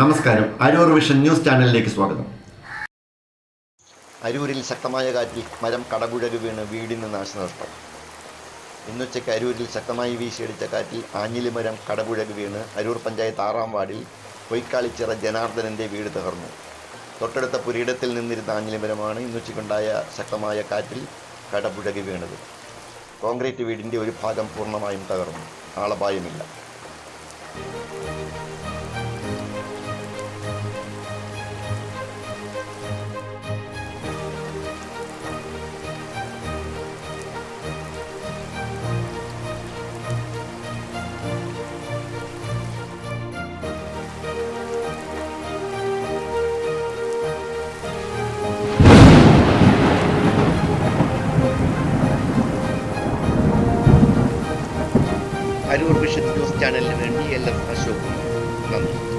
നമസ്കാരം. Aroor vision news ചാനലിലേക്ക് സ്വാഗതം. അരൂരിൽ ശക്തമായ കാറ്റിൽ മരം കടപുഴകി വീണ് വീടിന് നാശനഷ്ടം. ഇന്നുച്ചയ്ക്ക് അരൂരിൽ ശക്തമായി വീശിയടിച്ച കാറ്റിൽ ആഞ്ഞിലി മരം കടപുഴകി വീണ് അരൂർ പഞ്ചായത്ത് ആറാം വാർഡിൽ പൊയ്ക്കാളിച്ചിറ ജനാർദ്ദനന്റെ വീട് തകർന്നു. തൊട്ടടുത്ത പുരയിടത്തിൽ നിന്നിരുന്ന ആഞ്ഞിലി മരമാണ് ഇന്നുച്ചയ്ക്കുണ്ടായ ശക്തമായ കാറ്റിൽ കടപുഴകി വീണത്. കോൺക്രീറ്റ് വീടിന്റെ ഒരു ഭാഗം പൂർണമായും തകർന്നു. ആളപായമില്ല. അരൂർ വിഷൻ ന്യൂസ് ചാനലിന് വേണ്ടി എൽ എസ് അശോക് നന്ദി.